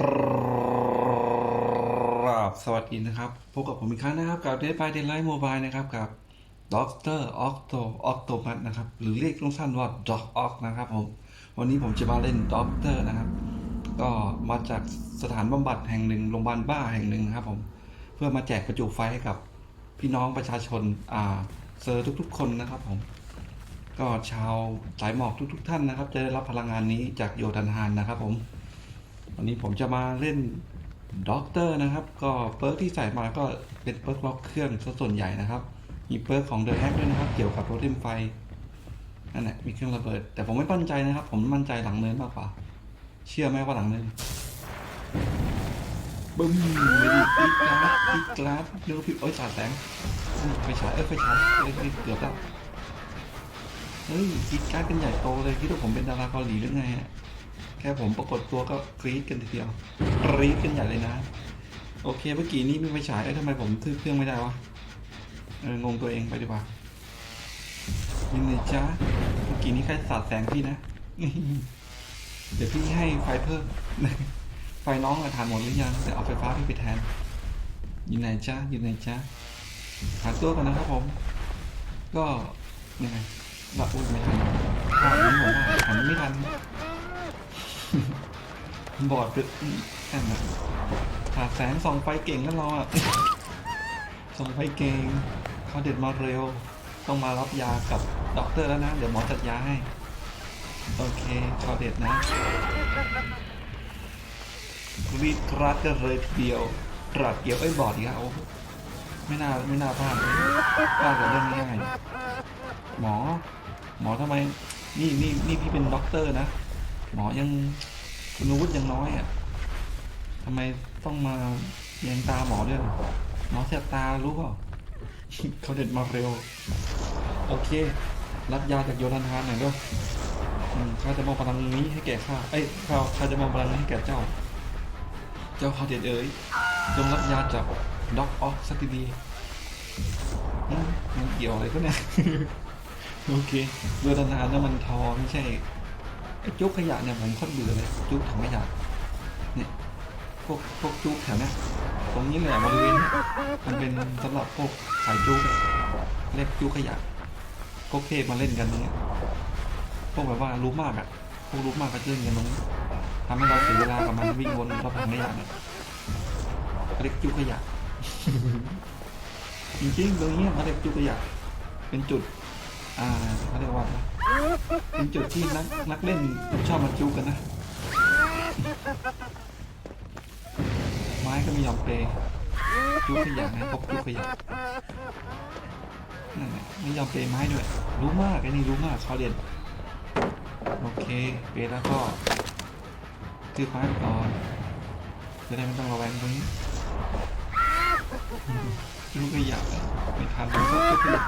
ครับสวัสดีนะครับพบกับผมอีกครั้งนะครับกับ Dead by Daylight Mobile นะครับกับด็อกเตอร์ออกโตออกโตพัทนะครับหรือเรียกสั้นว่าด็อกออกนะครับผมวันนี้ผมจะมาเล่นด็อกเตอร์นะครับ ก็มาจากสถานบำบัดแห่งหนึ่งโรงพยาบาลบ้าแห่งหนึ่งนะครับผมเพื่อมาแจกประจุไฟให้กับพี่น้องประชาชนอ่าเซอร์ทุกๆ คนนะครับผมก็ชาวสายหมอกทุก ๆ ท่านนะครับ จะได้รับพลังงานนี้จากโยธันฮานนะครับผม วันนี้ผมจะมาเล่นด็อกเตอร์นะครับ ก็เปิร์กที่ใส่มาก็เป็นเปิร์กล็อกเครื่องซะส่วนใหญ่นะครับ มีเปิร์กของเดอะแฮกด้วยนะครับ เกี่ยวกับโรเทมไฟนั่นแหละมีเครื่องระเบิด แต่ผมไม่มั่นใจนะครับ ผมมั่นใจหลังเนินมากกว่า เชื่อไหมว่าหลังเนินบึ้มไม่ดีอีกกราดอีกกราดเร็วพี่โอ้ยสาดแสงไฟฉายเอ้ยไฟฉายเอ้ยเอ้เกือบแล้วเฮ้ยอีกกาดกันใหญ่โตเลยคิดว่าผมเป็นดาราเกาหลีหรือไงฮะ แค่ผมปรากฏตัวก็กรี๊ดกันทีเดียวกรี๊ดกันใหญ่เลยนะ โอเคเมื่อกี้นี้ไม่ไปฉายเอ้ยทำไมผมซื้อเครื่องไม่ได้วะเอองงตัวเองไปดีกว่ายินดีจ้าเมื่อกี้นี้ใครสาดแสงพี่นะ เดี๋ยวพี่ให้ไฟเพิ่ม ไฟน้องอะทานหมดหรือยังเดี๋ยวเอาไฟฟ้าพี่ไปแทนอยู่ไหนจ้าอยู่ไหนจ้าหาตัวก่อนนะครับผม ก็ยังไงละอุ้ยไม่ทันภาพนี้ผมว่าหันไม่ทัน บอดเป็นแค่นั้นหาแสงส่องไฟเก่งแล้วเราอะส่องไฟเก่งเขาเด็ดมาเร็ว ต้องมารับยากับด็อกเตอร์แล้วนะ เดี๋ยวหมอจัดยาให้ โอเคเขาเด็ดนะรีดรัดกันเลยเดียวตรัดเกี่ยวไอ้ยบอดอีกแล้วไม่น่าไม่น่าพลาดพลาดกับเรื่องง่ายหมอ หมอทำไม นี่นี่นี่พี่เป็นด็อกเตอร์นะ หมอยังคุณวุฒิยังน้อยอะทำไมต้องมาแยงตาหมอด้วยหมอเสียบตารู้เปล่าเขาเด็ดมาเร็ว โอเค รับยาจากโยธันทานหน่อยด้วยข้าจะมอบพลังนี้ให้แก่ข้าเอ้ยข้าข้าจะมอบพลังนี้ให้แก่เจ้า เจ้าข้าเด็ดเอ๋ยจงรับยาจากด็อกออกสักทีอืมมันเกี่ยวอะไรก็เนี่ยโอเคโยธันทานน้ำมันทองไม่ใช่ จุกขยะเนี่ยผมโคตรเบื่อเลยจุกถังขยะเนี่ยพวกพวกจุกแถวเนี้ยตรงนี้แหละบริเวณมันเป็นสำหรับพวกขายจุกเรียกจุกขยะพวกเทพมาเล่นกันตรงเนี้ยพวกแบบว่ารู้มากอะพวกรู้มากก็เล่นกันตรงนี้ทำให้เราเสียเวลากับมันวิ่งวนรอบถังขยะเนี่ยเรียกจุกขยะจริงๆตรงนี้ยเขาเรียกจุกขยะเป็นจุด อ่าเขาเรียกว่า เป็นจุดที่นักนักเล่นชอบมาจูกันนะ ไม้ก็ไมียอมเปย์จูขยะนะพบจูขยะนั่นแหละไม่ยอมเปย์ไม้ด้วย รู้มากไอ้นี่รู้มากเขาเรียนโอเคเปย์แล้วก็ซื้อไม้ก่อนจะได้ไม่ต้องระแวงตรงนี้จูขยะไม่ทันแล้วก็ขยะ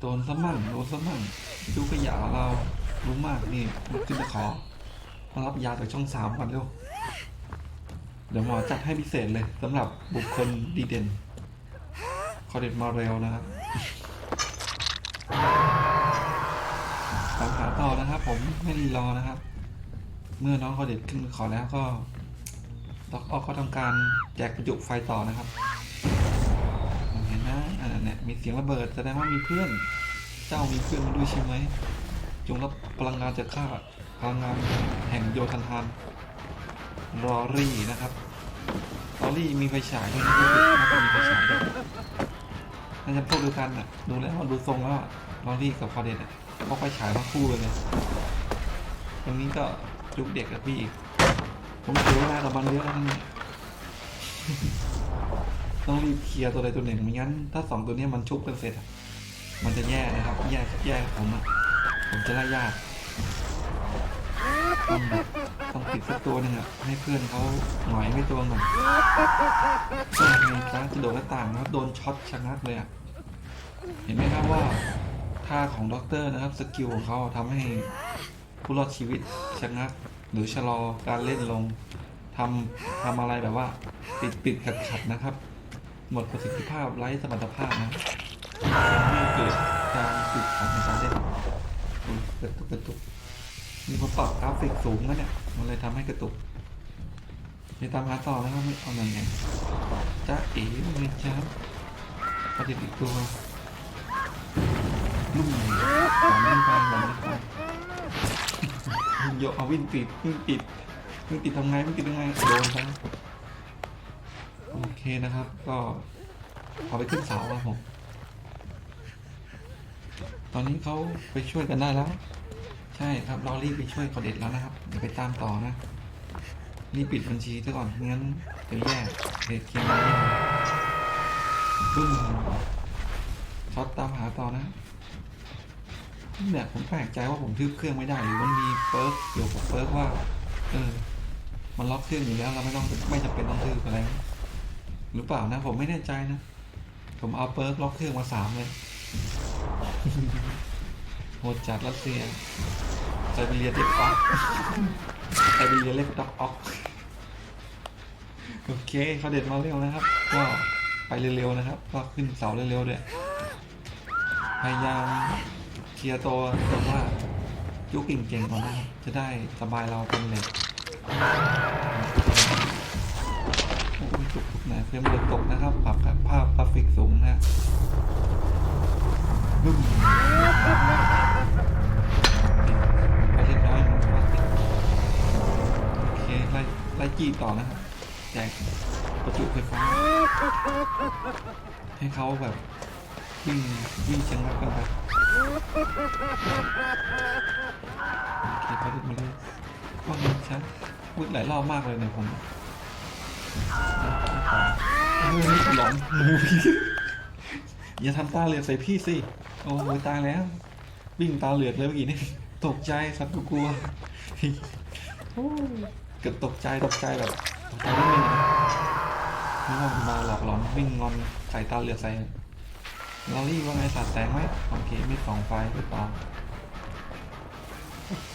โดนซะมั่งโดนซะมั่งดูขยะเรารู้มากนี่ลุกขึ้นไปขอมารับยาจากช่องสามก่อนเร็วเดี๋ยวหมอจัดให้พิเศษเลยสำหรับบุคคลดีเด่น คอเด็ดมาเร็วนะครับตามหาต่อนะครับ ผมไม่รีรอนะครับ เมื่อน้องคอเด็ดขึ้นขอแล้วก็ด็อกออกก็ทำการแจกประจุไฟต่อนะครับ มีเสียงระเบิดแสดงว่ามีเพื่อน เจ้ามีเพื่อนมาด้วยใช่ไหม จงรับพลังงานจากข้าพลังงานแห่งโยธันทานรอรี่นะครับรอรี่มีไฟฉายด้วยนะรู้สึกว่ามีไฟฉายด้วยน่าจะพวกเดียวกันอะดูแล้วดูทรงแล้วอรอรี่กับคอเดนอะพกไฟฉายมาคู่เลยตรงนี้ก็จุกเด็กกับพี่อีกผมเสียเวลากับมันเยอะแล้วทั้งนี้ ต้องรีบเคลียร์ตัวใดตัวหนึ่งไม่งั้น ถ้าสองตัวนี้มันชุบกันเสร็จอะมันจะแย่นะครับ แย่แย่ผมอะผมจะไล่ยากต้องต้องติดสักตัวหนึ่งอะให้เพื่อนเขาหน่อยไม่ตัวหน่อยก็มีการจะโดดหน้าต่างนะครับโดนช็อตชะงักเลยอะเห็นไหมครับว่าท่าของด็อกเตอร์นะครับสกิลของเขาทำให้ผู้รอดชีวิตชะงักหรือชะลอการเล่นลงทำทำอะไรแบบว่า ปิดปิดขัดขัดนะครับ หมดประสิทธิภาพไร้สมรรถภาพนะทำให้เกิดการติดขัดในการเล่นอุ๊ยกระตุกกระตุกมีคนปรับกราฟิกสูงนะเนี่ย มันเลยทำให้กระตุกเดี๋ยวตามหาต่อนะครับไม่เอาไหนไงจ้าเอ๋เลยจ้าประเด็นอีกตัวลุ่มหอมไม่ไปหอมไม่ไปโยเอาวิ่งติดวิ่งติดวิ่งติดทำไงวิ่งติดยังไงโดนไป เคนะครับ ก็เอาไปขึ้นเสาครับผม ตอนนี้เขาไปช่วยกันได้แล้ว ใช่ครับเรารีบไปช่วยเขาเด็ดแล้วนะครับเดี๋ยวไปตามต่อนะรีบปิดบัญชีซะก่อนงั้นเดี๋ยวแย่เด็ดเคียร์ไม่ได้ปึ้งช็อตตามหาต่อนะเนี่ยผมแปลกใจว่าผมทึบเครื่องไม่ได้หรือมันมีเปิร์กเกี่ยวกับเปิร์กว่า เออ มันล็อกเครื่องอยู่แล้วเราไม่ต้องไม่จำเป็นต้องทึบอะไร หรือเปล่านะ ผมไม่แน่ใจนะ ผมเอาเปิร์กล็อกเครื่องมาสามเลยโหดจัดรัสเซียไซบีเรียเด็กออกไซบีเรียเล็กด็อกออกโอเคเขาเด็ดมาเร็วนะครับ ก็ไปเร็วๆนะครับ ก็ขึ้นเสาเร็วๆด้วยพยายามเคลียร์ตัวแต่ว่ายุกเก่งๆก่อนนะจะได้สบายเราเป็นเหล็ก เฟรมเรทตกนะครับ ปรับภาพกราฟิกสูงนะฮะบึ้มไปเรียบร้อยโอเคไล่ไล่จีบต่อนะครับแจกประจุไฟฟ้า ให้เขาแบบวิ่งวิ่งเชียงรักกันไปโอเคเขาดึกมาเลยว่าไงชัดพูดหลายรอบมากเลยเนี่ยผม เฮ้ยหลอนอย่าทำตาเหลือกใส่พี่สิ โอ้ยตายแล้ว วิ่งตาเหลือกเลยเมื่อกี้นี่ตกใจสัตว์กลัวเกือบตกใจตกใจแบบตกใจนิดนึงนะนึกว่ามันมาหลอกหลอนวิ่งงอนใส่ตาเหลือกใส่ลอรี่ว่าไงสาดแสงไหมโอเคม่ส่องไฟหรือเปล่า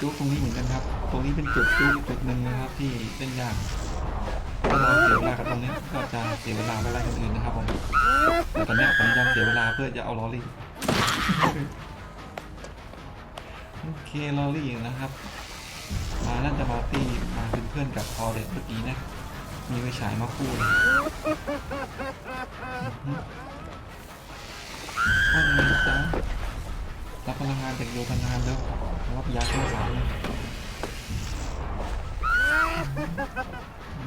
จุกตรงนี้เหมือนกันครับ ตรงนี้เป็นจุดจุกจุดหนึ่งนะครับที่เล่นยาก ถ้าเราเสียเวลากับตรงนี้ก็จะเสียเวลาไปไล่คนอื่นนะครับผมแต่ตอนเนี้ยผมยอมเสียเวลาเพื่อจะเอาลอรี่โอเคลอรี่นะครับมาน่าจะมาตีมาเป็นเพื่อนกับพอเด็ดเมื่อกี้นะ มีไฟฉายมาคู่เลยห้องนี้จ้ารับพลังงานจากโยธนานแล้วรับยาช่องสามเลย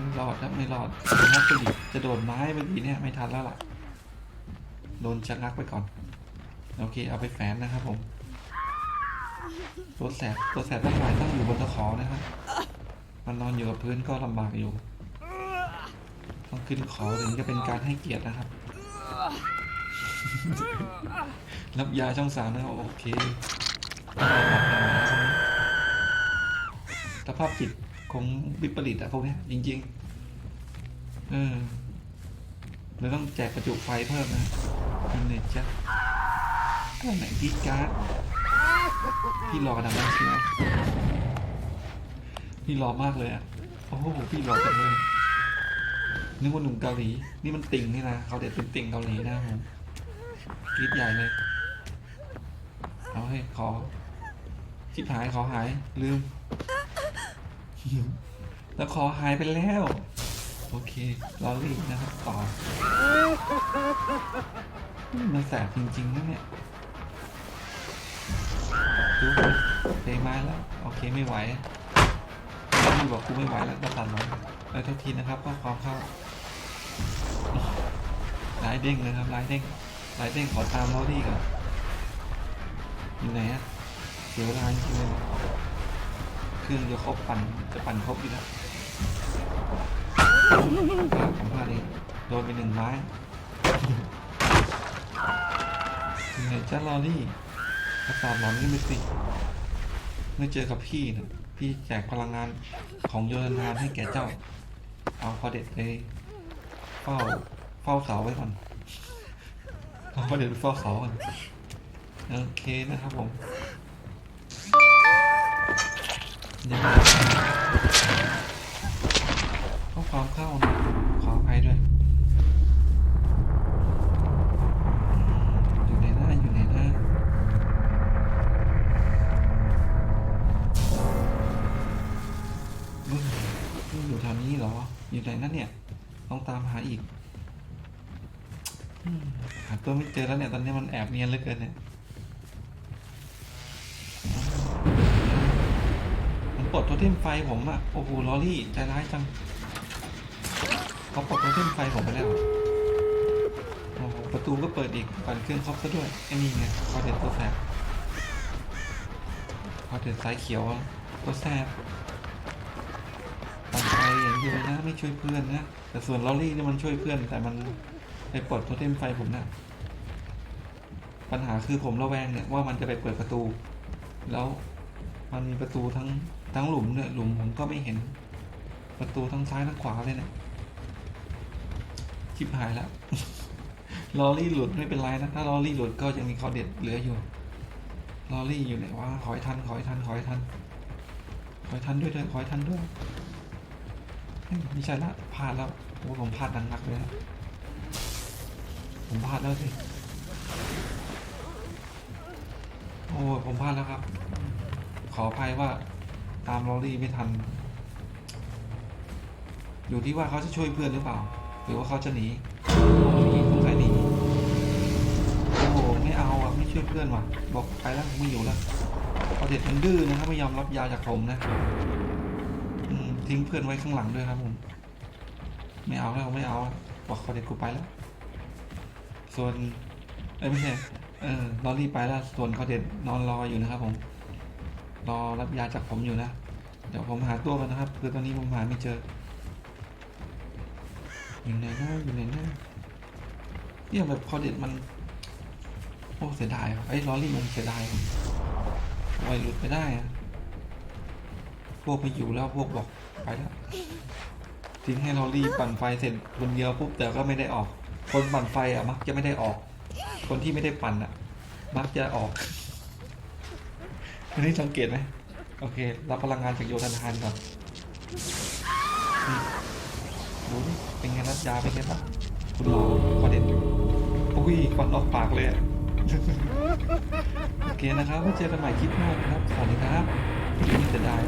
ไม่รอดครับไม่รอดถ้าจะดิจะโดดไม้เมื่อกี้เนี่ยไม่ทันแล้วล่ะ โดนชะงักไปก่อน โอเค เอาไปแฝนนะครับผม ตัวแสบตัวแสบทั้งหลายต้องอยู่บนตะขอนะครับมันนอนอยู่กับพื้นก็ลำบากอยู่ ต้องขึ้นขอถึงจะเป็นการให้เกียรตินะครับ รับยาช่องสามนะครับโอเคสภาพจิต คงวิปริตอะพวกเนี้ยจริง ๆ เออเราต้องแจกประจุไฟเพิ่มนะอินเนตจ้ะก็ไหนที่การ์ดพี่รอกระดับนั้นเชียวพี่รอมากเลยอะโอ้โหพี่รอจังเลยนึกว่าหนุ่มเกาหลี นี่มันติ่งนี่นะเขาเด็ดเป็นติ่งเกาหลีนะผมกรีดใหญ่เลย เอาให้ขอชิบหายขอหายลืม แล้วขอหายไปแล้ว โอเครอรีบนะครับต่อมันแสบจริงๆนะเนี่ยดูเพลงมาแล้ว โอเคไม่ไหวแล้วมันบอกกูไม่ไหวแล้วก็ตัดมันแล้วทุกทีนะครับก็ความเข้าลายเด้งเลยครับลายเด้งลายเด้งขอตามเราดีก่อนอยู่ไหนอะเสียเวลาจริงเลย ครื่องจะครบปั่นจะปั่นครบอยู่แล้วพลาดผมพลาดเองโดนไปหนึ่งไม้อยู่ไหนจ้าลอรี่ประสาทหลอนนี่ไม่สิเมื่อเจอกับพี่นะพี่แจกพลังงานของโยธนานให้แก่เจ้า เอาพอเด็ดไปเฝ้าเฝ้าเสาไว้ก่อนเอาพอเด็ดเฝ้าเสาก่อนโอเคนะครับผม ยังไงข้อความเข้าขออภัยด้วย อยู่ในหน้า อยู่ในหน้านี่อยู่แถวนี้เหรอ อยู่ไหนนั่นเนี่ย ต้องตามหาอีก หาตัวไม่เจอแล้วเนี่ย ตอนนี้มันแอบเนียนเหลือเกินเนี่ย ดโทเทมไฟผมอะโอ้โหลอรี่ใจร้ายจังเขาปลดโทเทมไฟผมไปแล้วโอ้โหประตูก็เปิดอีกปั่นเครื่องครบซะด้วยไอ้นี่ไงพอเด็ดตัวแสบพอเด็ดสายเขียวตัวแสบปั่นไฟอย่างเดียวนะไม่ช่วยเพื่อนนะแต่ส่วนลอรี่นี่มันช่วยเพื่อน แต่มันไปปลดโทเทมไฟผมนะปัญหาคือผมระแวงเนี่ยว่ามันจะไปเปิดประตู แล้วมันมีประตูทั้ง ทั้งหลุมเนี่ยหลุมผมก็ไม่เห็น ประตูทั้งซ้ายทั้งขวาเลยเนี่ยชิบหายแล้วลอรี่หลุดไม่เป็นไรนะ ถ้าลอรี่หลุดก็ยังมีคอเด็ดเหลืออยู่ลอรี่อยู่ไหนวะขอให้ทันขอให้ทันขอให้ทันขอให้ทันด้วยเถอะขอให้ทันด้วยเฮ้ยไม่ใช่ละพลาดแล้วโอ้ผมพลาดหนักๆเลยนะผมพลาดแล้วสิโอ้ผมพลาดแล้วครับ ขออภัยว่า ตามลอรี่ไม่ทัน อยู่ที่ว่าเขาจะช่วยเพื่อนหรือเปล่า หรือว่าเขาจะหนีหนีสงสัยหนีโอ้โหไม่เอาอะไม่ช่วยเพื่อนว่ะ บอกไปแล้วไม่อยู่แล้วพอเด็ดมันดื้อนะครับไม่ยอมรับยาจากผมนะทิ้งเพื่อนไว้ข้างหลังด้วยครับผม ไม่เอาแล้วไม่เอาบอกเขาเด็ดกูไปแล้ว ส่วนเอ้ยไม่ใช่เออลอรี่ไปแล้วส่วนเขาเด็ดนอนรออยู่นะครับผม รอรับยาจากผมอยู่นะ เดี๋ยวผมหาตัวกันนะครับ คือตอนนี้ผมหาไม่เจออยู่ไหนนะอยู่ไหนนะเนี่ยแบบพอเด็ดมัน โอ้เสียดายไอ้ลอรี่มันเสียดายไม่หลุดไปได้อะพวกไปอยู่แล้วพวกบอกไปแล้วทิ้งให้ลอรี่ปั่นไฟเสร็จคนเดียวปุ๊บแต่ก็ไม่ได้ออก คนปั่นไฟอะมักจะไม่ได้ออก คนที่ไม่ได้ปั่นอะ มักจะออก อันนี้สังเกตไหมโอเค รับพลังงานจากโยธาทานก่อนนี่ดูดิเป็นไงรัดยาเป็นไงบ้างคุณหมอประเด็นอุ้ยควันออกปากเลยโอเคนะครับไว้เจอกันใหม่คลิปหน้านะครับ สวัสดีครับไม่เสียดาย